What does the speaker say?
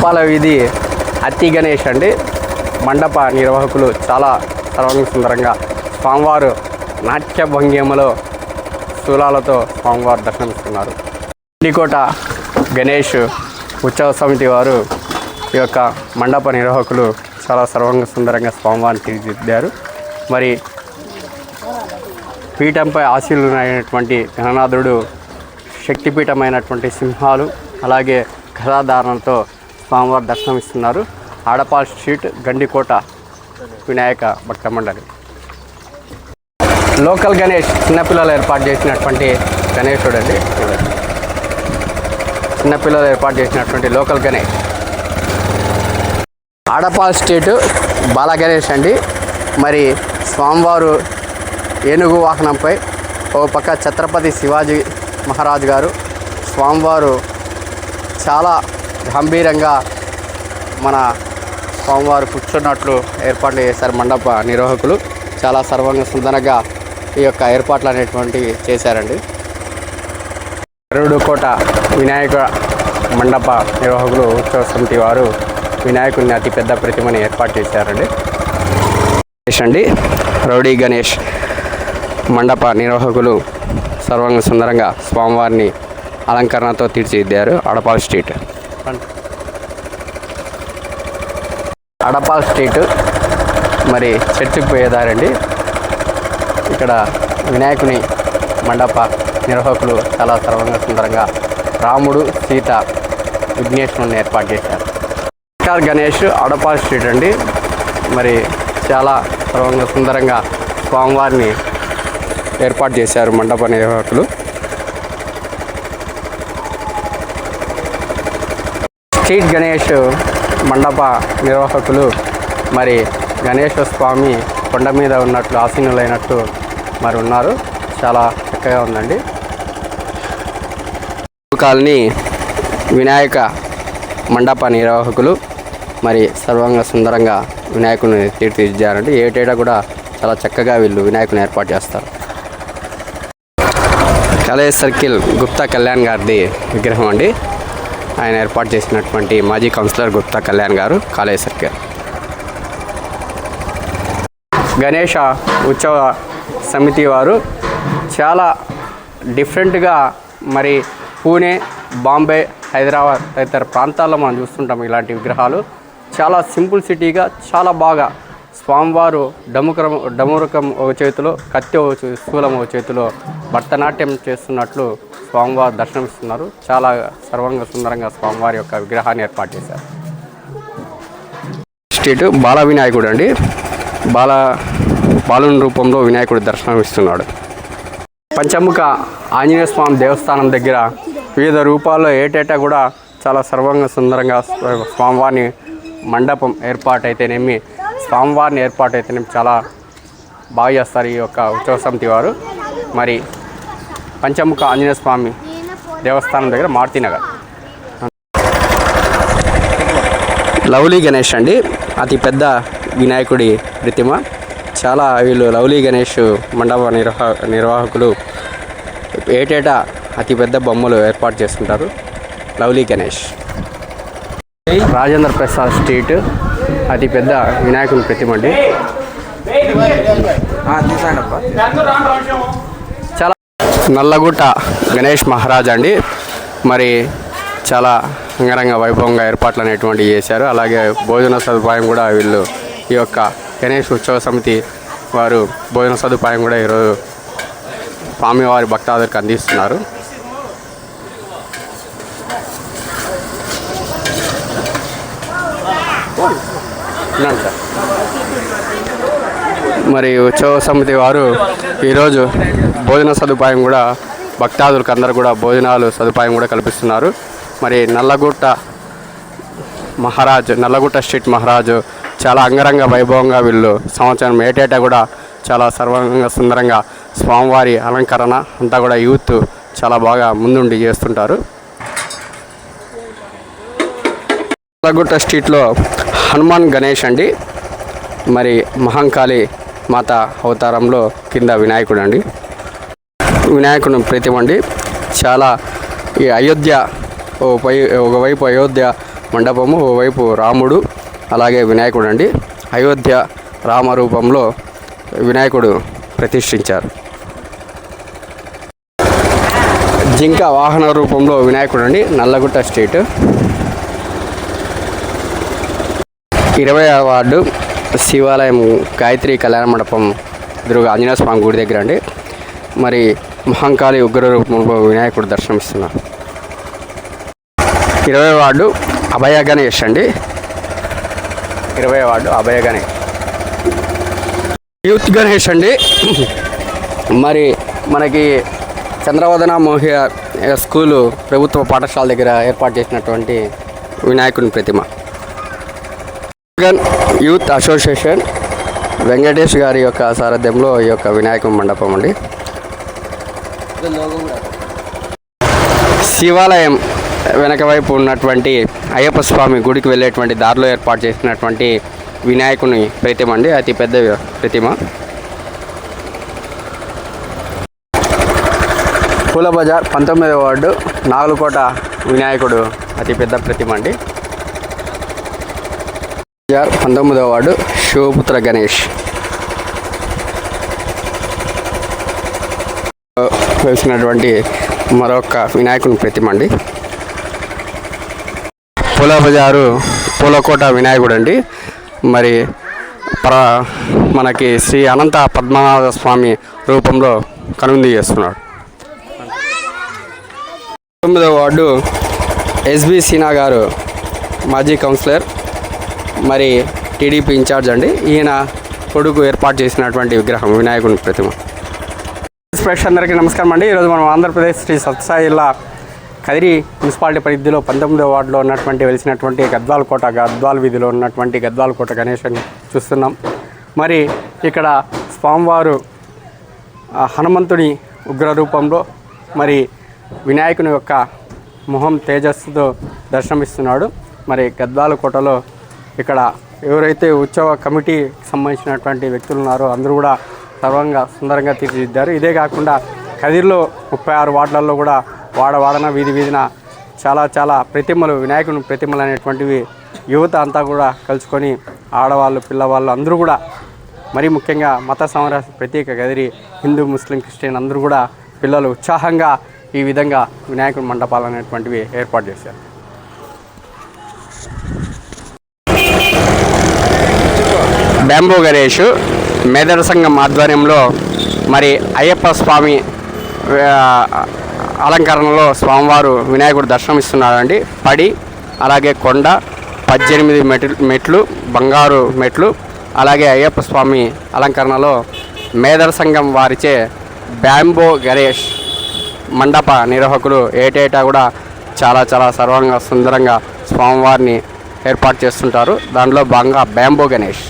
అడపాల వీధి అత్తి గణేష్ అండి. మండప నిర్వాహకులు చాలా సర్వంగ సుందరంగా స్వామివారు నాట్య భంగిమలో శూలాలతో స్వామివారు దర్శనమిస్తున్నారు. ఇండికోట గణేష్ ఉత్సవ సమితి వారు ఈ యొక్క మండప నిర్వాహకులు చాలా సర్వంగ సుందరంగా స్వామివారిని తీర్చిదిద్దారు. మరి పీఠంపై ఆశీలునైనటువంటి గణనాథుడు శక్తిపీఠమైనటువంటి సింహాలు అలాగే గదాధారణతో స్వామివారి దర్శనమిస్తున్నారు. ఆడపాల్ స్ట్రీట్ గండికోట వినాయక భక్త మండలి. లోకల్ గణేష్ చిన్నపిల్లలు ఏర్పాటు చేసినటువంటి గణేశుడు అండి చూడండి చిన్నపిల్లలు ఏర్పాటు చేసినటువంటి లోకల్ గణేష్. ఆడపాల్ స్ట్రీట్ బాల గణేష్ అండి. మరి స్వామివారు ఏనుగు వాహనంపై ఓ పక్క ఛత్రపతి శివాజీ మహారాజు గారు స్వామివారు చాలా గంభీరంగా మన స్వామివారు కూర్చున్నట్లు ఏర్పాట్లు చేశారు మండప నిర్వాహకులు. చాలా సర్వంగ సుందరంగా ఈ యొక్క ఏర్పాట్లు అనేటువంటివి చేశారండి. కోట వినాయక మండప నిర్వాహకులు ఉత్సవ సమితి వారు వినాయకుడిని అతిపెద్ద ప్రతిమని ఏర్పాటు చేశారండి. గణేష్ అండి రౌడీ గణేష్ మండప నిర్వాహకులు సర్వంగ సుందరంగా స్వామివారిని అలంకరణతో తీర్చిదిద్దారు అడపాల్ స్ట్రీట్. అడపాల్ స్ట్రీట్ మరి చర్చికి పోయేదారండి ఇక్కడ వినాయకుని మండప నిర్వాహకులు చాలా సర్వంగ సుందరంగా రాముడు సీత విఘ్నేశ్వరుని ఏర్పాటు చేశారు. విఠాల్ గణేష్ అడపాల్ స్ట్రీట్ అండి. మరి చాలా సర్వంగ సుందరంగా స్వామివారిని ఏర్పాటు చేశారు మండప నిర్వాహకులు. స్ట్రీట్ గణేష్ మండప నిర్వాహకులు మరి గణేశ స్వామి కొండ మీద ఉన్నట్లు ఆసీనులైనట్టు మరి ఉన్నారు. చాలా చక్కగా ఉందండి. కాలనీ వినాయక మండప నిర్వాహకులు మరి సర్వంగా సుందరంగా వినాయకుని తీర్చిదిద్దారండి ఏటేటా కూడా చాలా చక్కగా వీళ్ళు వినాయకుని ఏర్పాటు చేస్తారు. కాలేజ్ సర్కిల్ గుప్తా కళ్యాణ్ గారిది విగ్రహం అండి. ఆయన ఏర్పాటు చేసినటువంటి మాజీ కౌన్సిలర్ గుప్తా కళ్యాణ్ గారు కాలేజ్ సర్కిల్. గణేష ఉత్సవ సమితి వారు చాలా డిఫరెంట్గా మరి పూణే బాంబే హైదరాబాద్ తదితర ప్రాంతాల్లో మనం చూస్తుంటాం ఇలాంటి విగ్రహాలు. చాలా సింపుల్ సిటీగా చాలా బాగా స్వామివారు డముకరం డమురకం ఒక చేతిలో కత్తి ఒక స్థూలం ఒక చేతిలో భరతనాట్యం చేస్తున్నట్లు స్వామివారు దర్శనమిస్తున్నారు. చాలా సర్వంగ సుందరంగా స్వామివారి యొక్క విగ్రహాన్ని ఏర్పాటు చేశారు. స్ట్రీట్ బాల వినాయకుడు అండి. బాల బాలుని రూపంలో వినాయకుడు దర్శనం ఇస్తున్నాడు పంచముఖ ఆంజనేయ స్వామి దేవస్థానం దగ్గర వివిధ రూపాల్లో ఏటేటా కూడా చాలా సర్వంగ సుందరంగా స్వామివారిని మండపం ఏర్పాటైతేనేమి స్వామివారిని ఏర్పాటైతేనేమి చాలా బాగా చేస్తారు ఈ యొక్క ఉత్సవ సమితి వారు. మరి పంచముఖ ఆంజనేయ స్వామి దేవస్థానం దగ్గర మారుతినగర్ లవ్లీ గణేష్ అండి. అతి పెద్ద వినాయకుడి ప్రతిమ. చాలా వీళ్ళు లవ్లీ గణేష్ మండప నిర్వా నిర్వాహకులు ఏటేటా అతి పెద్ద బొమ్మలు ఏర్పాటు చేసుకుంటారు. లవ్లీ గణేష్. రాజేంద్ర ప్రసాద్ స్ట్రీట్. అతి పెద్ద వినాయకుని ప్రతిమ అండి. చాలా నల్లగుట్ట గణేష్ మహారాజ్ అండి. మరి చాలా అంగరంగ వైభవంగా ఏర్పాట్లు అనేటువంటివి చేశారు. అలాగే భోజన సదుపాయం కూడా వీళ్ళు ఈ యొక్క గణేష్ ఉత్సవ సమితి వారు భోజన సదుపాయం కూడా ఈరోజు స్వామివారి భక్తాదులకు అందిస్తున్నారు. వినండి సార్. మరి ఉత్సవ సమితి వారు ఈరోజు భోజన సదుపాయం కూడా భక్తాదులకు అందరూ కూడా భోజనాలు సదుపాయం కూడా కల్పిస్తున్నారు. మరి నల్లగుట్ట మహారాజ్ నల్లగుట్ట స్ట్రీట్ మహారాజు చాలా అంగరంగ వైభవంగా వీళ్ళు సంవత్సరం ఏటేటా కూడా చాలా సర్వంగ సుందరంగా స్వామివారి అలంకరణ అంతా కూడా యూత్ చాలా బాగా ముందుండి చేస్తుంటారు. నల్లగుట్ట స్ట్రీట్లో హనుమాన్ గణేష్ అండి. మరి మహంకాళి మాత అవతారంలో కింద వినాయకుడు అండి వినాయకుని ప్రతిమ అండి. చాలా ఈ అయోధ్య ఓ పై ఒకవైపు అయోధ్య మండపము ఓవైపు రాముడు అలాగే వినాయకుడు అండి అయోధ్య రామరూపంలో వినాయకుడు ప్రతిష్ఠించారు. జింక వాహన రూపంలో వినాయకుడు అండి నల్లగుట్ట స్ట్రీట్. ఇరవై వార్డు శివాలయం గాయత్రి కళ్యాణ మండపం ఎదురుగా ఆంజనేయ స్వామి గుడి దగ్గర అండి. మరి మహంకాళి ఉగ్ర రూపంలో వినాయకుడు దర్శనమిస్తున్నారు. ఇరవై వార్డు అభయ గణేష్ అండి. ఇరవై వార్డు అభయ గణేష్. యూత్ గణేష్ అండి. మరి మనకి చంద్రవదన మోహియ స్కూలు ప్రభుత్వ పాఠశాల దగ్గర ఏర్పాటు చేసినటువంటి వినాయకుని ప్రతిమ. జగన్ యూత్ అసోసియేషన్ వెంకటేష్ గారి యొక్క సారథ్యంలో ఈ యొక్క వినాయక మండపం అండి. శివాలయం వెనక వైపు ఉన్నటువంటి అయ్యప్ప స్వామి గుడికి వెళ్ళేటువంటి దారిలో ఏర్పాటు చేసినటువంటి వినాయకుని ప్రతిమ అండి. అతి పెద్ద ప్రతిమ. పూల బజార్ పంతొమ్మిదవ వార్డు నాగులకోట వినాయకుడు అతి పెద్ద ప్రతిమ అండి. బజార్ పంతొమ్మిదవ వార్డు శివపుత్ర గణేష్. వేసినటువంటి మరొక వినాయకుని ప్రతిమ అండి. పూల బజారు పూలకోట వినాయకుడు అండి మరి ప్ర మనకి శ్రీ అనంత పద్మనాభ స్వామి రూపంలో కనుంది చేస్తున్నాడు. పంతొమ్మిదవ వార్డు ఎస్బి సినా గారు మాజీ కౌన్సిలర్. మరి టీడీపీ ఇన్ఛార్జ్ అండి. ఈయన కొడుకు ఏర్పాటు చేసినటువంటి విగ్రహం వినాయకుని ప్రతిమ. ప్రేక్షకులందరికీ నమస్కారం అండి. ఈరోజు మనం ఆంధ్రప్రదేశ్ శ్రీ సత్సాయి జిల్లా కదిరి మున్సిపాలిటీ పరిధిలో పంతొమ్మిదో వార్డులో ఉన్నటువంటి వెలిసినటువంటి గద్వాల కోట గద్వాల వీధిలో ఉన్నటువంటి గద్వాల కోట గణేశాన్ని చూస్తున్నాం. మరి ఇక్కడ స్వామివారు ఆ హనుమంతుని ఉగ్ర రూపంలో మరి వినాయకుని యొక్క మొహం తేజస్సుతో దర్శనమిస్తున్నాడు. మరి గద్వాల కోటలో ఇక్కడ ఎవరైతే ఉత్సవ కమిటీకి సంబంధించినటువంటి వ్యక్తులు ఉన్నారో అందరూ కూడా సర్వంగా సుందరంగా తీర్చిదిద్దారు. ఇదే కాకుండా కదిరిలో ముప్పై ఆరు వార్డులలో కూడా వాడ వాడన వీధి వీధిన చాలా చాలా ప్రతిమలు వినాయకుని ప్రతిమలు అనేటువంటివి యువత అంతా కూడా కలుసుకొని ఆడవాళ్ళు పిల్లవాళ్ళు అందరూ కూడా మరీ ముఖ్యంగా మత సామరస్య ప్రత్యేక గదిరి హిందూ ముస్లిం క్రిస్టియన్ అందరూ కూడా పిల్లలు ఉత్సాహంగా ఈ విధంగా వినాయకుడి మండపాలు అనేటువంటివి ఏర్పాటు చేశారు. బ్యాంబో గణేష్ మేదర సంఘం ఆధ్వర్యంలో మరి అయ్యప్ప స్వామి అలంకరణలో స్వామివారు వినాయకుడు దర్శనమిస్తున్నారండి. పడి అలాగే కొండ పద్దెనిమిది మెట్లు మెట్లు బంగారు మెట్లు అలాగే అయ్యప్ప స్వామి అలంకరణలో మేదర సంఘం వారిచే బ్యాంబో గణేష్ మండప నిర్వాహకులు ఏటేటా కూడా చాలా చాలా సర్వంగా సుందరంగా స్వామివారిని ఏర్పాటు చేస్తుంటారు. దానిలో భాగంగా బ్యాంబో గణేష్.